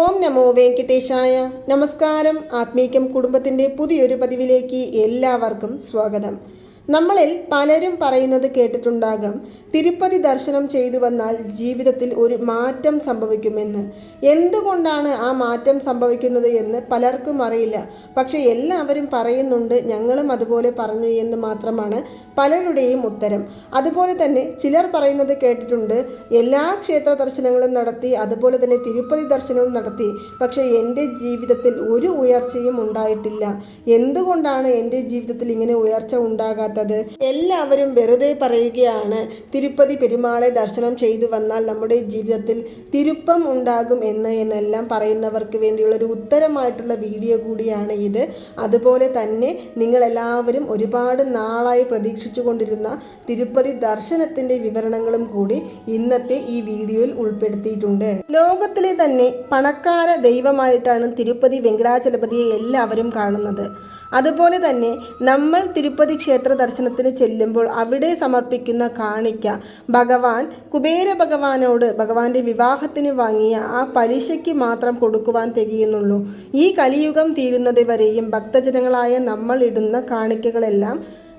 ഓം നമോ വെങ്കടേശായ നമസ്കാരം. ആത്മീകം കുടുംബത്തിന്റെ പുതിയൊരു പതിവിലേക്ക് എല്ലാവർക്കും സ്വാഗതം. നമ്മളിൽ പലരും പറയുന്നത് കേട്ടിട്ടുണ്ടാകാം തിരുപ്പതി ദർശനം ചെയ്തു വന്നാൽ ജീവിതത്തിൽ ഒരു മാറ്റം സംഭവിക്കുമെന്ന്. എന്തുകൊണ്ടാണ് ആ മാറ്റം സംഭവിക്കുന്നത് എന്ന് പലർക്കും അറിയില്ല. പക്ഷെ എല്ലാവരും പറയുന്നുണ്ട് ഞങ്ങളും അതുപോലെ പറഞ്ഞു എന്ന് മാത്രമാണ് പലരുടെയും ഉത്തരം. അതുപോലെ തന്നെ ചിലർ പറയുന്നത് കേട്ടിട്ടുണ്ട് എല്ലാ ക്ഷേത്ര ദർശനങ്ങളും നടത്തി അതുപോലെ തന്നെ തിരുപ്പതി ദർശനവും നടത്തി പക്ഷേ എന്റെ ജീവിതത്തിൽ ഒരു ഉയർച്ചയും ഉണ്ടായിട്ടില്ല. എന്തുകൊണ്ടാണ് എന്റെ ജീവിതത്തിൽ ഇങ്ങനെ ഉയർച്ച ഉണ്ടാകാത്തത്? എല്ലാവരും വെറുതെ പറയുകയാണ് തിരുപ്പതി പെരുമാളെ ദർശനം ചെയ്തു വന്നാൽ നമ്മുടെ ജീവിതത്തിൽ തിരുപ്പം ഉണ്ടാകും എന്ന് എന്നെല്ലാം പറയുന്നവർക്ക് വേണ്ടിയുള്ള ഒരു ഉത്തരമായിട്ടുള്ള വീഡിയോ കൂടിയാണ് ഇത്. അതുപോലെ തന്നെ നിങ്ങളെല്ലാവരും ഒരുപാട് നാളായി പ്രതീക്ഷിച്ചു കൊണ്ടിരുന്ന തിരുപ്പതി ദർശനത്തിന്റെ വിവരണങ്ങളും കൂടി ഇന്നത്തെ ഈ വീഡിയോയിൽ ഉൾപ്പെടുത്തിയിട്ടുണ്ട്. ലോകത്തിലെ തന്നെ പണക്കാര ദൈവമായിട്ടാണ് തിരുപ്പതി വെങ്കടാചലപതിയെ എല്ലാവരും കാണുന്നത്. അതുപോലെ തന്നെ നമ്മൾ തിരുപ്പതി ക്ഷേത്ര ദർശനത്തിന് ചെല്ലുമ്പോൾ അവിടെ സമർപ്പിക്കുന്ന കാണിക്ക ഭഗവാൻ കുബേര ഭഗവാനോട് ഭഗവാന്റെ വിവാഹത്തിന് വാങ്ങിയ ആ പലിശയ്ക്ക് മാത്രം കൊടുക്കുവാൻ തികയുന്നുള്ളൂ. ഈ കലിയുഗം തീരുന്നത് വരെയും ഭക്തജനങ്ങളായ നമ്മൾ ഇടുന്ന കാണിക്കകളെല്ലാം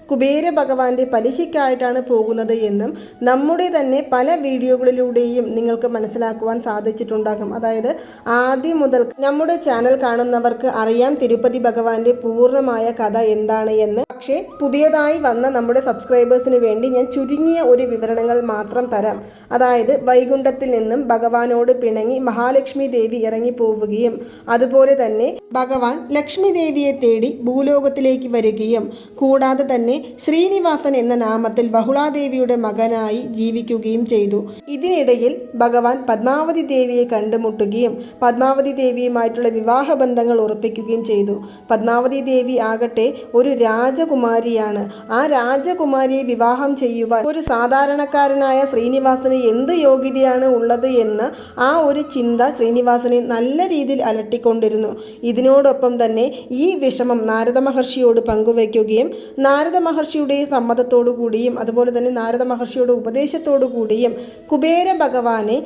കുബേര ഭഗവാന്റെ പലിശയ്ക്കായിട്ടാണ് പോകുന്നത് എന്നും നമ്മുടെ തന്നെ പല വീഡിയോകളിലൂടെയും നിങ്ങൾക്ക് മനസ്സിലാക്കുവാൻ സാധിച്ചിട്ടുണ്ടാകും. അതായത് ആദ്യം മുതൽ നമ്മുടെ ചാനൽ കാണുന്നവർക്ക് അറിയാം തിരുപ്പതി ഭഗവാന്റെ പൂർണമായ കഥ എന്താണ് എന്ന്. പക്ഷേ പുതിയതായി വന്ന നമ്മുടെ സബ്സ്ക്രൈബേഴ്സിന് വേണ്ടി ഞാൻ ചുരുങ്ങിയ ഒരു വിവരണങ്ങൾ മാത്രം തരാം. അതായത് വൈകുണ്ഠത്തിൽ നിന്നും ഭഗവാനോട് പിണങ്ങി മഹാലക്ഷ്മി ദേവി ഇറങ്ങി പോവുകയും അതുപോലെ തന്നെ ഭഗവാൻ ലക്ഷ്മി ദേവിയെ തേടി ഭൂലോകത്തിലേക്ക് വരികയും കൂടാതെ തന്നെ ശ്രീനിവാസൻ എന്ന നാമത്തിൽ ബഹുളാദേവിയുടെ മകനായി ജീവിക്കുകയും ചെയ്തു. ഇതിനിടയിൽ ഭഗവാൻ പത്മാവതി ദേവിയെ കണ്ടുമുട്ടുകയും പത്മാവതി ദേവിയുമായിട്ടുള്ള വിവാഹ ബന്ധങ്ങൾ ഉറപ്പിക്കുകയും ചെയ്തു. പത്മാവതി ദേവി ആകട്ടെ ഒരു രാജകുമാരിയാണ്. ആ രാജകുമാരിയെ വിവാഹം ചെയ്യുവാൻ ഒരു സാധാരണക്കാരനായ ശ്രീനിവാസന് എന്ത് യോഗ്യതയാണ് ഉള്ളത് എന്ന് ആ ഒരു ചിന്ത ശ്രീനിവാസനെ നല്ല രീതിയിൽ അലട്ടിക്കൊണ്ടിരുന്നു. ഇതിനോടൊപ്പം തന്നെ ഈ വിഷമം നാരദ മഹർഷിയോട് പങ്കുവയ്ക്കുകയും നാരദ മഹർഷിയുടെ സമ്മതത്തോടു കൂടിയും അതുപോലെ തന്നെ നാരദ മഹർഷിയുടെ ഉപദേശത്തോടു കൂടിയും കുബേര ഭഗവാനെ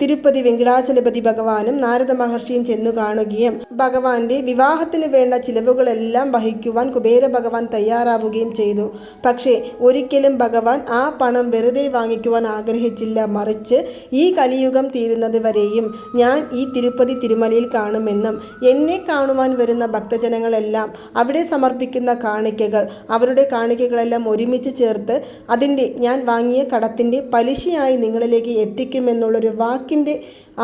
തിരുപ്പതി വെങ്കടാചലപതി ഭഗവാനും നാരദ മഹർഷിയും ചെന്നു കാണുകയും ഭഗവാന്റെ വിവാഹത്തിന് വേണ്ട ചിലവുകളെല്ലാം വഹിക്കുവാൻ കുബേര ഭഗവാൻ തയ്യാറാവുകയും ചെയ്തു. പക്ഷേ ഒരിക്കലും ഭഗവാൻ ആ പണം വെറുതെ വാങ്ങിക്കുവാൻ ആഗ്രഹിച്ചില്ല. മറിച്ച് ഈ കലിയുഗം തീരുന്നത് വരെയും ഞാൻ ഈ തിരുപ്പതി തിരുമലയിൽ കാണുമെന്നും എന്നെ കാണുവാൻ വരുന്ന ഭക്തജനങ്ങളെല്ലാം അവിടെ സമർപ്പിക്കുന്ന കാണിക്കകൾ അവരുടെ കാണിക്കകളെല്ലാം ഒരുമിച്ച് ചേർത്ത് അതിന്റെ ഞാൻ വാങ്ങിയ കടത്തിന്റെ പലിശയായി നിങ്ങളിലേക്ക് എത്തിക്കുമെന്നുള്ളൊരു വാക്കിന്റെ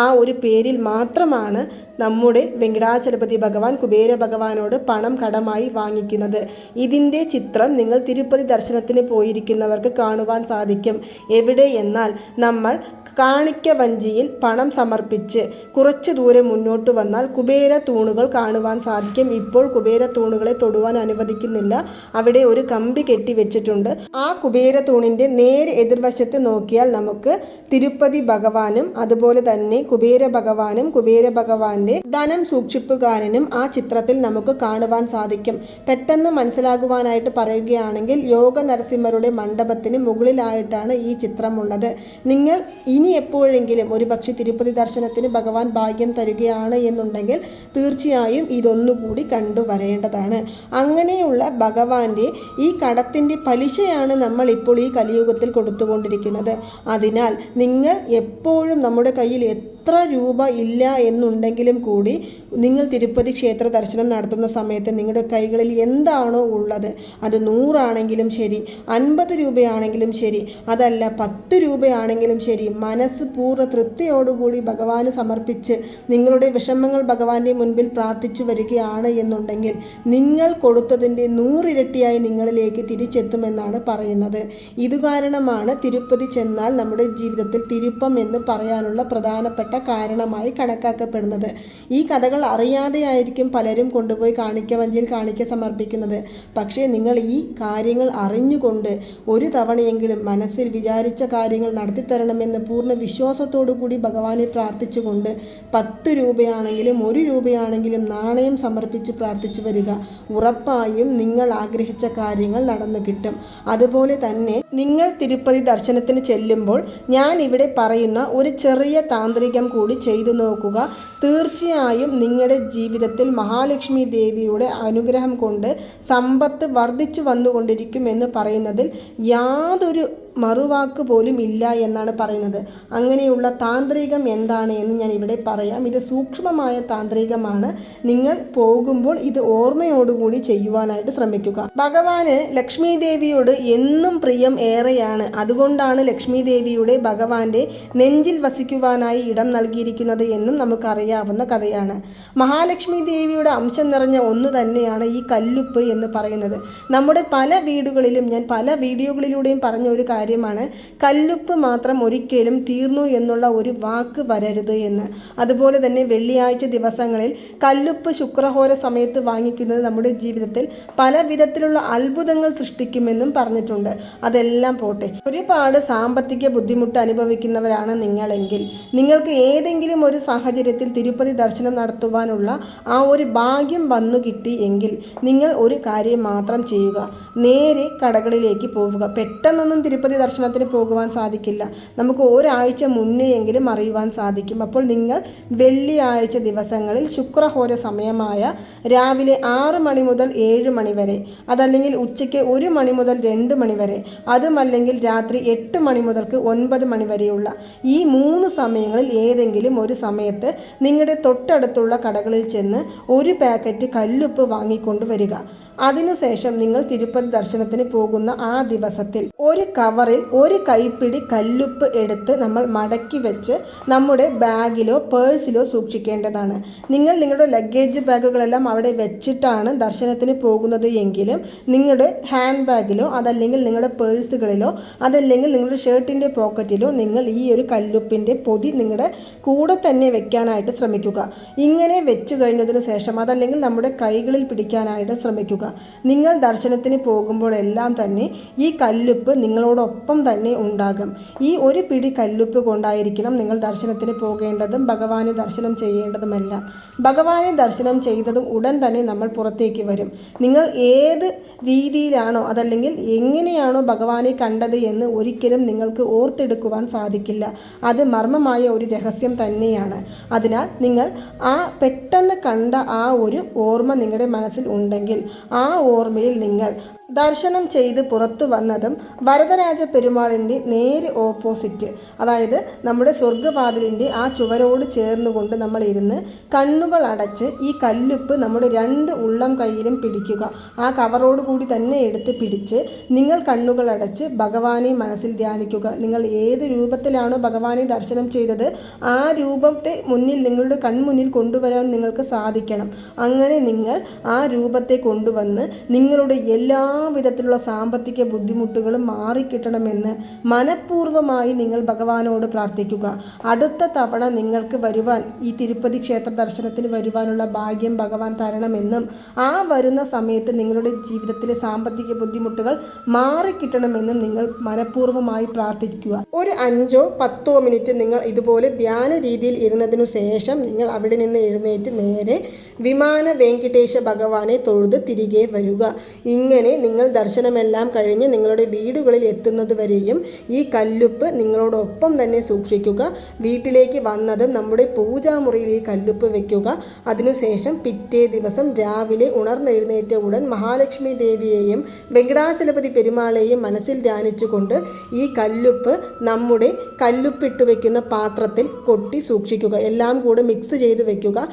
ആ ഒരു പേരിൽ മാത്രമാണ് നമ്മുടെ വെങ്കടാചലപതി ഭഗവാൻ കുബേര ഭഗവാനോട് പണം കടമായി വാങ്ങിക്കുന്നത്. ഇതിന്റെ ചിത്രം നിങ്ങൾ തിരുപ്പതി ദർശനത്തിന് പോയിരിക്കുന്നവർക്ക് കാണുവാൻ സാധിക്കും. എവിടെ എന്നാൽ നമ്മൾ കാണിക്ക വഞ്ചിയിൽ പണം സമർപ്പിച്ച് കുറച്ചു ദൂരെ മുന്നോട്ട് വന്നാൽ കുബേര തൂണുകൾ കാണുവാൻ സാധിക്കും. ഇപ്പോൾ കുബേര തൂണുകളെ തൊടുവാൻ അനുവദിക്കുന്നില്ല. അവിടെ ഒരു കമ്പി കെട്ടി വെച്ചിട്ടുണ്ട് ആ കുബേര തൂണിന്റെ നേരെ എതിർവശത്ത് നോക്കിയാൽ നമുക്ക് തിരുപ്പതി ഭഗവാനും അതുപോലെ തന്നെ കുബേര ഭഗവാനും കുബേര ഭഗവാന്റെ ധനം സൂക്ഷിപ്പുകാരനും ആ ചിത്രത്തിൽ നമുക്ക് കാണുവാൻ സാധിക്കും. പെട്ടെന്ന് മനസ്സിലാകുവാനായിട്ട് പറയുകയാണെങ്കിൽ യോഗ നരസിംഹരുടെ മണ്ഡപത്തിന് മുകളിലായിട്ടാണ് ഈ ചിത്രമുള്ളത്. നിങ്ങൾ ഇനി എപ്പോഴെങ്കിലും ഒരു പക്ഷേ തിരുപ്പതി ദർശനത്തിന് ഭഗവാൻ ഭാഗ്യം തരികയാണ് എന്നുണ്ടെങ്കിൽ തീർച്ചയായും ഇതൊന്നുകൂടി കണ്ടുവരേണ്ടതാണ് അങ്ങനെയുള്ള ഭഗവാന്റെ ഈ കടത്തിന്റെ പലിശയാണ് നമ്മൾ ഇപ്പോൾ ഈ കലിയുഗത്തിൽ കൊടുത്തുകൊണ്ടിരിക്കുന്നത്. അതിനാൽ നിങ്ങൾ എപ്പോഴും നമ്മുടെ കയ്യിൽ എത്ര രൂപ ഇല്ല എന്നുണ്ടെങ്കിലും കൂടി നിങ്ങൾ തിരുപ്പതി ക്ഷേത്ര ദർശനം നടത്തുന്ന സമയത്ത് നിങ്ങളുടെ കൈകളിൽ എന്താണോ ഉള്ളത് അത് നൂറാണെങ്കിലും ശരി അൻപത് രൂപയാണെങ്കിലും ശരി അതല്ല പത്ത് രൂപയാണെങ്കിലും ശരി മനസ്സ് പൂർണ തൃപ്തിയോടുകൂടി ഭഗവാന് സമർപ്പിച്ച് നിങ്ങളുടെ വിഷമങ്ങൾ ഭഗവാന്റെ മുൻപിൽ പ്രാർത്ഥിച്ചു വരികയാണ് എന്നുണ്ടെങ്കിൽ നിങ്ങൾ കൊടുത്തതിന്റെ നൂറിരട്ടിയായി നിങ്ങളിലേക്ക് തിരിച്ചെത്തുമെന്നാണ് പറയുന്നത്. ഇത് കാരണമാണ് തിരുപ്പതി ചെന്നാൽ നമ്മുടെ ജീവിതത്തിൽ തിരുപ്പം എന്ന് പറയാനുള്ള പ്രധാനപ്പെട്ട കാരണമായി കണക്കാക്കപ്പെടുന്നത്. ഈ കഥകൾ അറിയാതെയായിരിക്കും പലരും കൊണ്ടുപോയി കാണിക്ക വഞ്ചിയിൽ കാണിക്ക സമർപ്പിക്കുന്നത്. പക്ഷേ നിങ്ങൾ ഈ കാര്യങ്ങൾ അറിഞ്ഞുകൊണ്ട് ഒരു തവണയെങ്കിലും മനസ്സിൽ വിചാരിച്ച കാര്യങ്ങൾ നടത്തിത്തരണമെന്ന് പൂർണ വിശ്വാസത്തോടു കൂടി ഭഗവാനെ പ്രാർത്ഥിച്ചുകൊണ്ട് പത്ത് രൂപയാണെങ്കിലും ഒരു രൂപയാണെങ്കിലും നാണയം സമർപ്പിച്ച് പ്രാർത്ഥിച്ചു വരിക. ഉറപ്പായും നിങ്ങൾ ആഗ്രഹിച്ച കാര്യങ്ങൾ നടന്നു കിട്ടും. അതുപോലെ തന്നെ നിങ്ങൾ തിരുപ്പതി ദർശനത്തിന് ചെല്ലുമ്പോൾ ഞാൻ ഇവിടെ പറയുന്ന ഒരു ചെറിയ താന്ത്രിക പരിഹാരം കൂടി ചെയ്തു നോക്കുക. തീർച്ചയായും നിങ്ങളുടെ ജീവിതത്തിൽ മഹാലക്ഷ്മി ദേവിയുടെ അനുഗ്രഹം കൊണ്ട് സമ്പത്ത് വർദ്ധിച്ചു വന്നുകൊണ്ടിരിക്കും എന്ന് പറയുന്നതിൽ യാതൊരു മറുവാക്ക് പോലും ഇല്ല എന്നാണ് പറയുന്നത്. അങ്ങനെയുള്ള താന്ത്രികം എന്താണ് എന്ന് ഞാൻ ഇവിടെ പറയാം. ഇത് സൂക്ഷ്മമായ താന്ത്രികമാണ്. നിങ്ങൾ പോകുമ്പോൾ ഇത് ഓർമ്മയോടുകൂടി ചെയ്യുവാനായിട്ട് ശ്രമിക്കുക. ഭഗവാന് ലക്ഷ്മി ദേവിയോട് എന്നും പ്രിയം ഏറെയാണ്. അതുകൊണ്ടാണ് ലക്ഷ്മി ദേവിയുടെ ഭഗവാന്റെ നെഞ്ചിൽ വസിക്കുവാനായി ഇടം നൽകിയിരിക്കുന്നത് എന്നും നമുക്കറിയാവുന്ന കഥയാണ്. മഹാലക്ഷ്മി ദേവിയുടെ അംശം നിറഞ്ഞ ഒന്ന് തന്നെയാണ് ഈ കല്ലുപ്പ് എന്ന് പറയുന്നത്. നമ്മുടെ പല വീടുകളിലും ഞാൻ പല വീഡിയോകളിലൂടെയും പറഞ്ഞ ഒരു കാര്യമാണ്. കല്ലുപ്പ് മാത്രം ഒരിക്കലും തീർന്നു എന്നുള്ള ഒരു വാക്ക് വരരുത് എന്ന്. അതുപോലെ തന്നെ വെള്ളിയാഴ്ച ദിവസങ്ങളിൽ കല്ലുപ്പ് ശുക്രഹോര സമയത്ത് വാങ്ങിക്കുന്നത് നമ്മുടെ ജീവിതത്തിൽ പല വിധത്തിലുള്ള അത്ഭുതങ്ങൾ സൃഷ്ടിക്കുമെന്നും പറഞ്ഞിട്ടുണ്ട്. അതെല്ലാം പോട്ടെ. ഒരുപാട് സാമ്പത്തിക ബുദ്ധിമുട്ട് അനുഭവിക്കുന്നവരാണ് നിങ്ങളെങ്കിൽ. നിങ്ങൾക്ക് ഏതെങ്കിലും ഒരു സാഹചര്യത്തിൽ തിരുപ്പതി ദർശനം നടത്തുവാനുള്ള ആ ഒരു ഭാഗ്യം വന്നു കിട്ടി എങ്കിൽ നിങ്ങൾ ഒരു കാര്യം മാത്രം ചെയ്യുക. നേരെ കടകളിലേക്ക് പോവുക. പെട്ടെന്നൊന്നും തിരുപ്പതി ദർശനത്തിന് പോകുവാൻ സാധിക്കില്ല. നമുക്ക് ഒരാഴ്ച മുന്നേ എങ്കിലും അറിയുവാൻ സാധിക്കും. അപ്പോൾ നിങ്ങൾ വെള്ളിയാഴ്ച ദിവസങ്ങളിൽ ശുക്രഹോര സമയമായ രാവിലെ ആറ് മണി മുതൽ ഏഴ് മണി വരെ അതല്ലെങ്കിൽ ഉച്ചയ്ക്ക് ഒരു മണി മുതൽ രണ്ട് മണി വരെ അതുമല്ലെങ്കിൽ രാത്രി എട്ട് മണി മുതൽക്ക് ഒൻപത് മണി വരെയുള്ള ഈ മൂന്ന് സമയങ്ങളിൽ ഏതെങ്കിലും ഒരു സമയത്ത് നിങ്ങളുടെ തൊട്ടടുത്തുള്ള കടകളിൽ ചെന്ന് ഒരു പാക്കറ്റ് കല്ലുപ്പ് വാങ്ങിക്കൊണ്ട് വരിക. അതിനുശേഷം നിങ്ങൾ തിരുപ്പതി ദർശനത്തിന് പോകുന്ന ആ ദിവസത്തിൽ ഒരു കവറിൽ ഒരു കൈപ്പിടി കല്ലുപ്പ് എടുത്ത് നമ്മൾ മടക്കി വെച്ച് നമ്മുടെ ബാഗിലോ പേഴ്സിലോ സൂക്ഷിക്കേണ്ടതാണ്. നിങ്ങൾ നിങ്ങളുടെ ലഗേജ് ബാഗുകളെല്ലാം അവിടെ വെച്ചിട്ടാണ് ദർശനത്തിന് പോകുന്നത് എങ്കിലും നിങ്ങളുടെ ഹാൻഡ് ബാഗിലോ അതല്ലെങ്കിൽ നിങ്ങളുടെ പേഴ്സുകളിലോ അതല്ലെങ്കിൽ നിങ്ങളുടെ ഷർട്ടിന്റെ പോക്കറ്റിലോ നിങ്ങൾ ഈ ഒരു കല്ലുപ്പിന്റെ പൊതി നിങ്ങളുടെ കൂടെ തന്നെ വെക്കാനായിട്ട് ശ്രമിക്കുക. ഇങ്ങനെ വെച്ച് കഴിഞ്ഞതിന് ശേഷം അതല്ലെങ്കിൽ നമ്മുടെ കൈകളിൽ പിടിക്കാനായിട്ട് ശ്രമിക്കുക. നിങ്ങൾ ദർശനത്തിന് പോകുമ്പോഴെല്ലാം തന്നെ ഈ കല്ലുപ്പ് നിങ്ങളോടൊപ്പം തന്നെ ഉണ്ടാകും. ഈ ഒരു പിടി കല്ലുപ്പ് കൊണ്ടായിരിക്കണം നിങ്ങൾ ദർശനത്തിന് പോകേണ്ടതും ഭഗവാനെ ദർശനം ചെയ്യേണ്ടതുമെല്ലാം. ഭഗവാനെ ദർശനം ചെയ്തതും ഉടൻ തന്നെ നമ്മൾ പുറത്തേക്ക് വരും. നിങ്ങൾ ഏത് രീതിയിലാണോ അതല്ലെങ്കിൽ എങ്ങനെയാണോ ഭഗവാനെ കണ്ടത് എന്ന് ഒരിക്കലും നിങ്ങൾക്ക് ഓർത്തെടുക്കുവാൻ സാധിക്കില്ല. അത് മർമ്മമായ ഒരു രഹസ്യം തന്നെയാണ്. അതിനാൽ നിങ്ങൾ ആ പെട്ടെന്ന് കണ്ട ആ ഒരു ഓർമ്മ നിങ്ങളുടെ മനസ്സിൽ ഉണ്ടെങ്കിൽ ആ ഓർമ്മയിൽ നിങ്ങൾ ദർശനം ചെയ്ത് പുറത്തു വന്നതും വരദരാജ പെരുമാളിന്റെ നേര് ഓപ്പോസിറ്റ് അതായത് നമ്മുടെ സ്വർഗവാതിലിന്റെ ആ ചുവരോട് ചേർന്നുകൊണ്ട് നമ്മൾ ഇരുന്ന് കണ്ണുകൾ അടച്ച് ഈ കല്ലുപ്പ് നമ്മുടെ രണ്ട് ഉള്ളം കയ്യിലും പിടിക്കുക. ആ കവറോട് കൂടി തന്നെ എടുത്ത് പിടിച്ച് നിങ്ങൾ കണ്ണുകൾ അടച്ച് ഭഗവാനെ മനസ്സിൽ ധ്യാനിക്കുക. നിങ്ങൾ ഏത് രൂപത്തിലാണോ ഭഗവാനെ ദർശനം ചെയ്തത് ആ രൂപത്തെ മുന്നിൽ നിങ്ങളുടെ കൺമുന്നിൽ കൊണ്ടുവരാൻ നിങ്ങൾക്ക് സാധിക്കണം. അങ്ങനെ നിങ്ങൾ ആ രൂപത്തെ കൊണ്ടുവന്ന് നിങ്ങളുടെ എല്ലാ വിധത്തിലുള്ള സാമ്പത്തിക ബുദ്ധിമുട്ടുകളും മാറിക്കിട്ടണമെന്ന് മനഃപൂർവമായി നിങ്ങൾ ഭഗവാനോട് പ്രാർത്ഥിക്കുക. അടുത്ത തവണ നിങ്ങൾക്ക് വരുവാൻ ഈ തിരുപ്പതി ക്ഷേത്ര ദർശനത്തിന് വരുവാനുള്ള ഭാഗ്യം ഭഗവാൻ തരണമെന്നും ആ വരുന്ന സമയത്ത് നിങ്ങളുടെ ജീവിതത്തിലെ സാമ്പത്തിക ബുദ്ധിമുട്ടുകൾ മാറിക്കിട്ടണമെന്നും നിങ്ങൾ മനഃപൂർവമായി പ്രാർത്ഥിക്കുക. ഒരു അഞ്ചോ പത്തോ മിനിറ്റ് നിങ്ങൾ ഇതുപോലെ ധ്യാന രീതിയിൽ ഇരുന്നതിനു ശേഷം നിങ്ങൾ അവിടെ നിന്ന് എഴുന്നേറ്റ് നേരെ വിമാന വെങ്കിടേശ ഭഗവാനെ തൊഴുത് തിരികെ വരിക. ഇങ്ങനെ നിങ്ങൾ ദർശനമെല്ലാം കഴിഞ്ഞ് നിങ്ങളുടെ വീടുകളിൽ എത്തുന്നതുവരെയും ഈ കല്ലുപ്പ് നിങ്ങളോടൊപ്പം തന്നെ സൂക്ഷിക്കുക. വീട്ടിലേക്ക് വന്നത് നമ്മുടെ പൂജാമുറിയിൽ ഈ കല്ലുപ്പ് വയ്ക്കുക അതിനുശേഷം പിറ്റേ ദിവസം രാവിലെ ഉണർന്നെഴുന്നേറ്റ ഉടൻ മഹാലക്ഷ്മി ദേവിയെയും വെങ്കടാചലപതി പെരുമാളെയും മനസ്സിൽ ധ്യാനിച്ചുകൊണ്ട് ഈ കല്ലുപ്പ് നമ്മുടെ കല്ലുപ്പിട്ട് വയ്ക്കുന്ന പാത്രത്തിൽ കൊട്ടി സൂക്ഷിക്കുക. എല്ലാം കൂടെ മിക്സ് ചെയ്ത് വെക്കുക.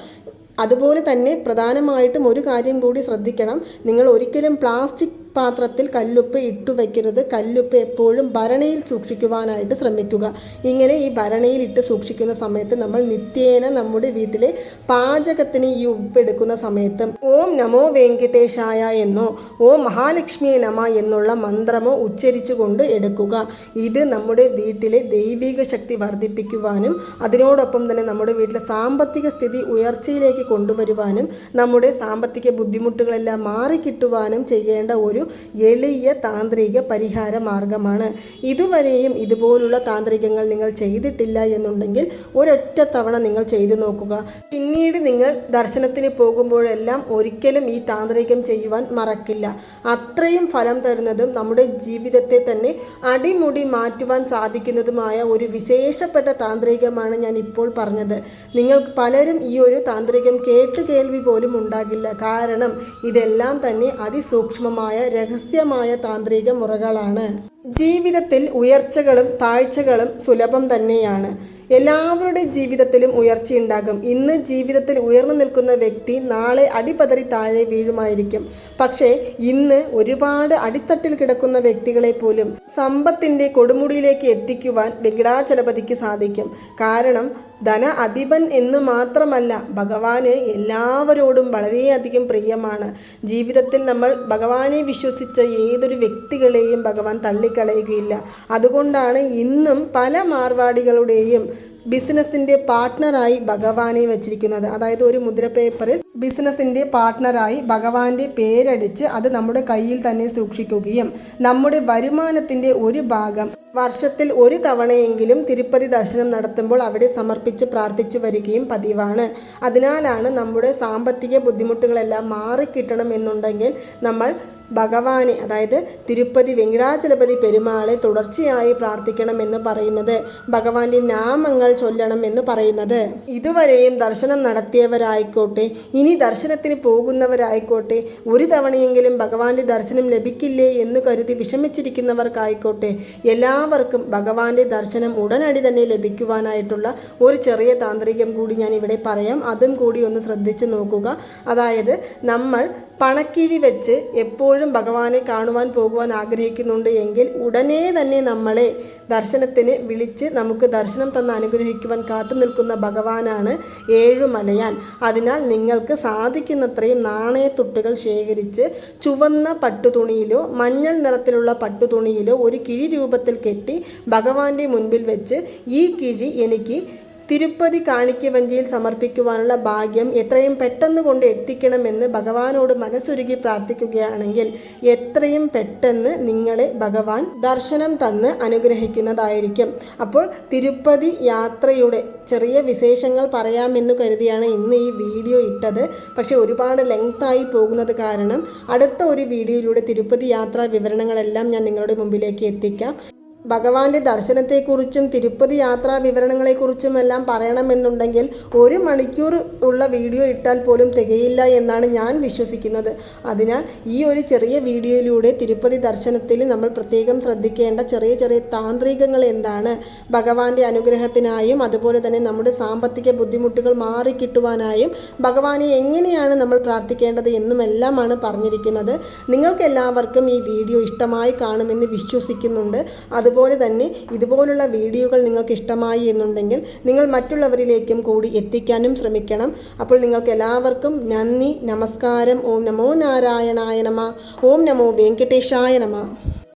അതുപോലെ തന്നെ പ്രധാനമായിട്ടും ഒരു കാര്യം കൂടി ശ്രദ്ധിക്കണം. നിങ്ങൾ ഒരിക്കലും പ്ലാസ്റ്റിക് പാത്രത്തിൽ കല്ലുപ്പ് ഇട്ടു വയ്ക്കരുത് കല്ലുപ്പ് എപ്പോഴും ഭരണയിൽ സൂക്ഷിക്കുവാനായിട്ട് ശ്രമിക്കുക. ഇങ്ങനെ ഈ ഭരണയിൽ ഇട്ട് സൂക്ഷിക്കുന്ന സമയത്ത് നമ്മൾ നിത്യേന നമ്മുടെ വീട്ടിലെ പാചകത്തിന് ഈ ഉപ്പ് എടുക്കുന്ന സമയത്ത് ഓം നമോ വെങ്കിടേശായ എന്നോ ഓം മഹാലക്ഷ്മിയെ നമ എന്നുള്ള മന്ത്രമോ ഉച്ചരിച്ചുകൊണ്ട് എടുക്കുക. ഇത് നമ്മുടെ വീട്ടിലെ ദൈവിക ശക്തി വർദ്ധിപ്പിക്കുവാനും അതിനോടൊപ്പം തന്നെ നമ്മുടെ വീട്ടിലെ സാമ്പത്തിക സ്ഥിതി ഉയർച്ചയിലേക്ക് കൊണ്ടുവരുവാനും നമ്മുടെ സാമ്പത്തിക ബുദ്ധിമുട്ടുകളെല്ലാം മാറിക്കിട്ടുവാനും ചെയ്യേണ്ട ഒരു ഒരു എളിയ താന്ത്രിക പരിഹാര മാർഗമാണ്. ഇതുവരെയും ഇതുപോലുള്ള താന്ത്രികങ്ങൾ നിങ്ങൾ ചെയ്തിട്ടില്ല എന്നുണ്ടെങ്കിൽ ഒരൊറ്റ തവണ നിങ്ങൾ ചെയ്തു നോക്കുക. പിന്നീട് നിങ്ങൾ ദർശനത്തിന് പോകുമ്പോഴെല്ലാം ഒരിക്കലും ഈ താന്ത്രികം ചെയ്യുവാൻ മറക്കില്ല. അത്രയും ഫലം തരുന്നതും നമ്മുടെ ജീവിതത്തെ തന്നെ അടിമുടി മാറ്റുവാൻ സാധിക്കുന്നതുമായ ഒരു വിശേഷപ്പെട്ട താന്ത്രികമാണ് ഞാൻ ഇപ്പോൾ പറഞ്ഞത്. നിങ്ങൾക്ക് പലരും ഈ ഒരു താന്ത്രികം കേട്ട് കേൾവി പോലും ഉണ്ടാകില്ല. കാരണം ഇതെല്ലാം തന്നെ അതിസൂക്ഷ്മമായ രഹസ്യമായ താന്ത്രിക മുറകളാണ്. ജീവിതത്തിൽ ഉയർച്ചകളും താഴ്ചകളും സുലഭം തന്നെയാണ്. എല്ലാവരുടെ ജീവിതത്തിലും ഉയർച്ചയുണ്ടാകും ഇന്ന് ജീവിതത്തിൽ ഉയർന്നു നിൽക്കുന്ന വ്യക്തി നാളെ അടിപതറി താഴെ വീഴുമായിരിക്കും. പക്ഷേ ഇന്ന് ഒരുപാട് അടിത്തട്ടിൽ കിടക്കുന്ന വ്യക്തികളെ പോലും സമ്പത്തിന്റെ കൊടുമുടിയിലേക്ക് എത്തിക്കുവാൻ വെങ്കിടാചലപതിക്ക് സാധിക്കും. കാരണം ധന അധിപൻ എന്ന് മാത്രമല്ല ഭഗവാന് എല്ലാവരോടും വളരെയധികം പ്രിയമാണ്. ജീവിതത്തിൽ നമ്മൾ ഭഗവാനെ വിശ്വസിച്ച ഏതൊരു വ്യക്തികളെയും ഭഗവാൻ തള്ളിക്കളയുകയില്ല അതുകൊണ്ടാണ് ഇന്നും പല മാർവാടികളുടെയും ബിസിനസിന്റെ പാർട്ട്ണറായി ഭഗവാനെ വെച്ചിരിക്കുന്നത്. അതായത് ഒരു മുദ്ര പേപ്പറിൽ ബിസിനസിന്റെ പാർട്ട്ണറായി ഭഗവാന്റെ പേരടിച്ച് അത് നമ്മുടെ കയ്യിൽ തന്നെ സൂക്ഷിക്കുകയും നമ്മുടെ വരുമാനത്തിന്റെ ഒരു ഭാഗം വർഷത്തിൽ ഒരു തവണയെങ്കിലും തിരുപ്പതി ദർശനം നടത്തുമ്പോൾ അവിടെ സമർപ്പിച്ച് പ്രാർത്ഥിച്ചു വരികയും പതിവാണ്. അതിനാലാണ് നമ്മുടെ സാമ്പത്തിക ബുദ്ധിമുട്ടുകളെല്ലാം മാറിക്കിട്ടണം എന്നുണ്ടെങ്കിൽ നമ്മൾ ഭഗവാനെ അതായത് തിരുപ്പതി വെങ്കിടാചലപതി പെരുമാളെ തുടർച്ചയായി പ്രാർത്ഥിക്കണം എന്ന് പറയുന്നത്. ഭഗവാന്റെ നാമങ്ങൾ ചൊല്ലണം എന്ന് പറയുന്നത്. ഇതുവരെയും ദർശനം നടത്തിയവരായിക്കോട്ടെ ഇനി ദർശനത്തിന് പോകുന്നവരായിക്കോട്ടെ ഒരു തവണയെങ്കിലും ഭഗവാന്റെ ദർശനം ലഭിക്കില്ലേ എന്ന് കരുതി വിഷമിച്ചിരിക്കുന്നവർക്കായിക്കോട്ടെ എല്ലാവർക്കും ഭഗവാന്റെ ദർശനം ഉടനടി തന്നെ ലഭിക്കുവാനായിട്ടുള്ള ഒരു ചെറിയ താന്ത്രികം കൂടി ഞാൻ ഇവിടെ പറയാം. അതും കൂടി ഒന്ന് ശ്രദ്ധിച്ചു നോക്കുക. അതായത് നമ്മൾ പണക്കിഴി വെച്ച് എപ്പോഴും ഭഗവാനെ കാണുവാൻ പോകുവാൻ ആഗ്രഹിക്കുന്നുണ്ട് എങ്കിൽ ഉടനെ തന്നെ നമ്മളെ ദർശനത്തിന് വിളിച്ച് നമുക്ക് ദർശനം തന്ന് അനുഗ്രഹിക്കുവാൻ കാത്തു നിൽക്കുന്ന ഭഗവാനാണ് ഏഴുമലയാൻ അതിനാൽ നിങ്ങൾക്ക് സാധിക്കുന്നത്രയും നാണയത്തുട്ടുകൾ ശേഖരിച്ച് ചുവന്ന പട്ടുതുണിയിലോ മഞ്ഞൾ നിറത്തിലുള്ള പട്ടുതുണിയിലോ ഒരു കിഴി രൂപത്തിൽ കെട്ടി ഭഗവാന്റെ മുൻപിൽ വെച്ച് ഈ കിഴി എനിക്ക് തിരുപ്പതി കാണിക്ക വഞ്ചിയിൽ സമർപ്പിക്കുവാനുള്ള ഭാഗ്യം എത്രയും പെട്ടെന്ന് കൊണ്ട് എത്തിക്കണമെന്ന് ഭഗവാനോട് മനസ്സുരുകി പ്രാർത്ഥിക്കുകയാണെങ്കിൽ എത്രയും പെട്ടെന്ന് നിങ്ങളെ ഭഗവാൻ ദർശനം തന്ന് അനുഗ്രഹിക്കുന്നതായിരിക്കും. അപ്പോൾ തിരുപ്പതി യാത്രയുടെ ചെറിയ വിശേഷങ്ങൾ പറയാമെന്ന് കരുതിയാണ് ഇന്ന് ഈ വീഡിയോ ഇട്ടത്. പക്ഷേ ഒരുപാട് ലെങ്തായി പോകുന്നത് കാരണം അടുത്ത ഒരു വീഡിയോയിലൂടെ തിരുപ്പതി യാത്രാ വിവരണങ്ങളെല്ലാം ഞാൻ നിങ്ങളുടെ മുമ്പിലേക്ക് എത്തിക്കാം. ഭഗവാന്റെ ദർശനത്തെക്കുറിച്ചും തിരുപ്പതി യാത്രാ വിവരണങ്ങളെക്കുറിച്ചും എല്ലാം പറയണമെന്നുണ്ടെങ്കിൽ ഒരു മണിക്കൂർ ഉള്ള വീഡിയോ ഇട്ടാൽ പോലും തികയില്ല എന്നാണ് ഞാൻ വിശ്വസിക്കുന്നത്. അതിനാൽ ഈ ഒരു ചെറിയ വീഡിയോയിലൂടെ തിരുപ്പതി ദർശനത്തിൽ നമ്മൾ പ്രത്യേകം ശ്രദ്ധിക്കേണ്ട ചെറിയ ചെറിയ താന്ത്രികങ്ങൾ എന്താണ്? ഭഗവാന്റെ അനുഗ്രഹത്തിനായും അതുപോലെ തന്നെ നമ്മുടെ സാമ്പത്തിക ബുദ്ധിമുട്ടുകൾ മാറിക്കിട്ടുവാനായും ഭഗവാനെ എങ്ങനെയാണ് നമ്മൾ പ്രാർത്ഥിക്കേണ്ടത് എന്നുമെല്ലാമാണ് പറഞ്ഞിരിക്കുന്നത്. നിങ്ങൾക്ക് എല്ലാവർക്കും ഈ വീഡിയോ ഇഷ്ടമായി കാണുമെന്ന് വിശ്വസിക്കുന്നുണ്ട്. അതുപോലെ തന്നെ ഇതുപോലുള്ള വീഡിയോകൾ നിങ്ങൾക്ക് ഇഷ്ടമായി എന്നുണ്ടെങ്കിൽ നിങ്ങൾ മറ്റുള്ളവരിലേക്കും കൂടി എത്തിക്കാനും ശ്രമിക്കണം. അപ്പോൾ നിങ്ങൾക്ക് എല്ലാവർക്കും നന്ദി നമസ്കാരം. ഓം നമോ നാരായണായ നമ. ഓം നമോ വെങ്കടേശായ നമ.